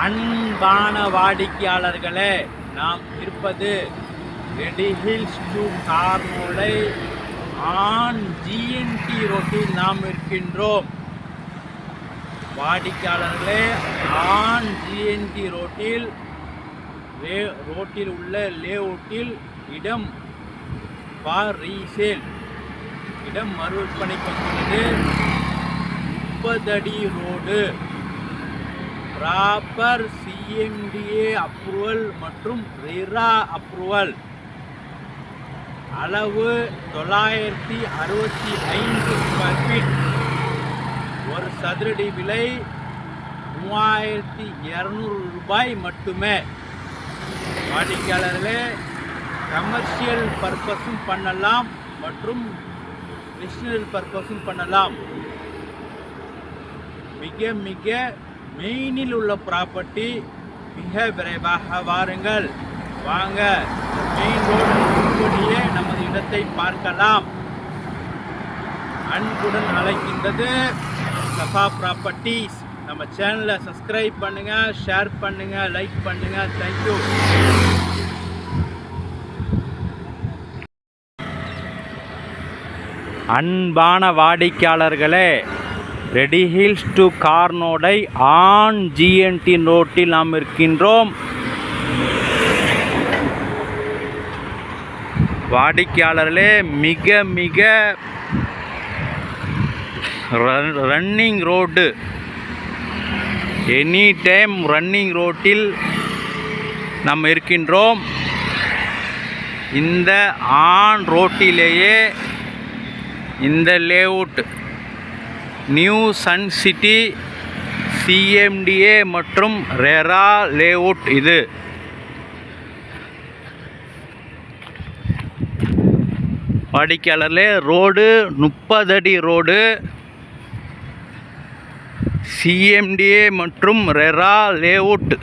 அன்பான வாடிக்கையாளர்களே நாம் இருப்பது ரெடி ஹில்ஸ் டு கார்னோலை ஆன் ஜிஎன்டி ரோட்டில் நாம் இருக்கின்றோம். வாடிக்கையாளர்களே ஆன் ஜிஎன்டி ரோட்டில் லே ரோட்டில் உள்ள லேஅவுட்டில் இடம் ஃபார் ரீசேல். இடம் மறு விற்பனைக்கு வந்துள்ளது முப்பது அடி ரோடு. ப்ராப்பர் சிஎம்டிஏ அப்ரூவல் மற்றும் ரெரா அப்ரூவல் அளவு தொள்ளாயிரத்தி அறுபத்தி ஐந்து ஸ்கொயர் ஃபீட் ஒரு சதுரடி விலை மூவாயிரத்தி இரநூறு ரூபாய் மட்டுமே. வாடிக்கையாளர்களே கமர்ஷியல் பர்பஸும் பண்ணலாம் மற்றும் பிஸ்னஸ் பர்பஸும் பண்ணலாம். மிக மிக மெயினில் உள்ள ப்ராப்பர்ட்டி மிக விரைவாக வாருங்கள். வாங்க மெயின் ரோடு முன்படியே நமது இடத்தை பார்க்கலாம். அன்புடன் அழைக்கின்றது சஃபா ப்ராப்பர்ட்டிஸ் நம்ம சேனலை சப்ஸ்கிரைப் பண்ணுங்கள் ஷேர் பண்ணுங்கள் லைக் பண்ணுங்கள் தேங்க்யூ அன்பான வாடிக்கையாளர்களே Ready Hills to Karanodai on GNT ரோட்டில் நாம் இருக்கின்றோம். வாடிக்கையாளர்களே மிக மிக running road any time running ரோட்டில் நாம் இருக்கின்றோம். இந்த ஆன் ரோட்டிலேயே இந்த layout New Sun City CMDA மற்றும் ரெரா லேஅவுட் இது. வாடிக்கையாளர்லே ரோடு முப்பது அடி ரோடு. சிஎம்டிஏ மற்றும் ரெரா லேஅவுட்.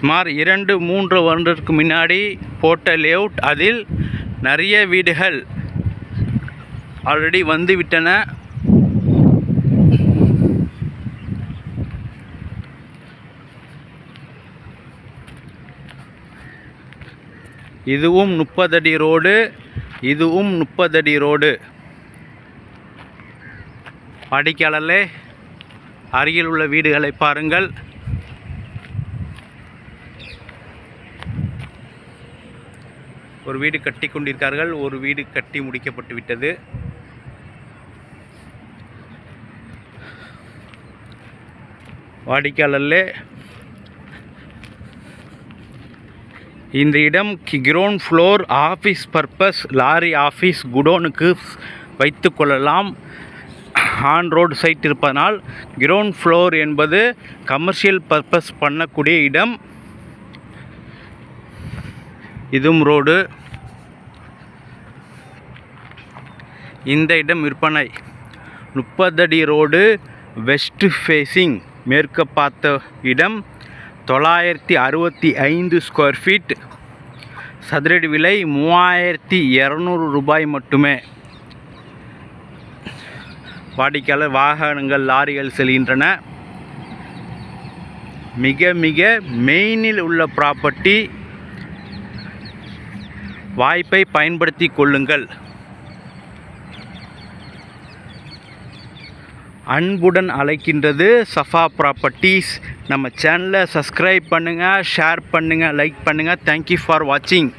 சுமார் இரண்டு மூன்று வருடத்துக்கு முன்னாடி போட்ட லேஅவுட் அதில் நிறைய வீடுகள் ஆல்ரெடி வந்து விட்டன இதுவும் முப்பதடி ரோடு இதுவும் முப்பதடி ரோடு. வாடிக்கையாளர்களே அருகில் உள்ள வீடுகளை பாருங்கள். ஒரு வீடு கட்டி கொண்டிருக்கார்கள். ஒரு வீடு கட்டி முடிக்கப்பட்டு விட்டது. வாடிக்கையாளர்களே இந்த இடம் ground floor office purpose lorry office குடோனுக்கு வைத்து கொள்ளலாம். ஆன் ரோடு சைட் இருப்பதனால் கிரவுண்ட் ஃப்ளோர் என்பது கமர்ஷியல் பர்பஸ் பண்ணக்கூடிய இடம். இதுவும் ரோடு. இந்த இடம் விற்பனை. முப்பதடி ரோடு வெஸ்ட் ஃபேஸிங் மேற்கு பார்த்த இடம் தொள்ளாயிரத்தி அறுபத்தி ஐந்து ஸ்கொயர் ஃபீட். சதுரடி விலை மூவாயிரத்தி இரநூறு ரூபாய் மட்டுமே. வாடிக்கையாளர் வாகனங்கள் லாரிகள் செல்கின்றன. மிக மிக மெயினில் உள்ள ப்ராப்பர்ட்டி வாய்ப்பை பயன்படுத்தி கொள்ளுங்கள். அன்புடன் அழைக்கின்றது சஃபா ப்ராப்பர்ட்டிஸ் நம்ம சேனலை சப்ஸ்கிரைப் பண்ணுங்கள் ஷேர் பண்ணுங்கள் லைக் பண்ணுங்கள் தேங்க்யூ ஃபார் வாட்சிங்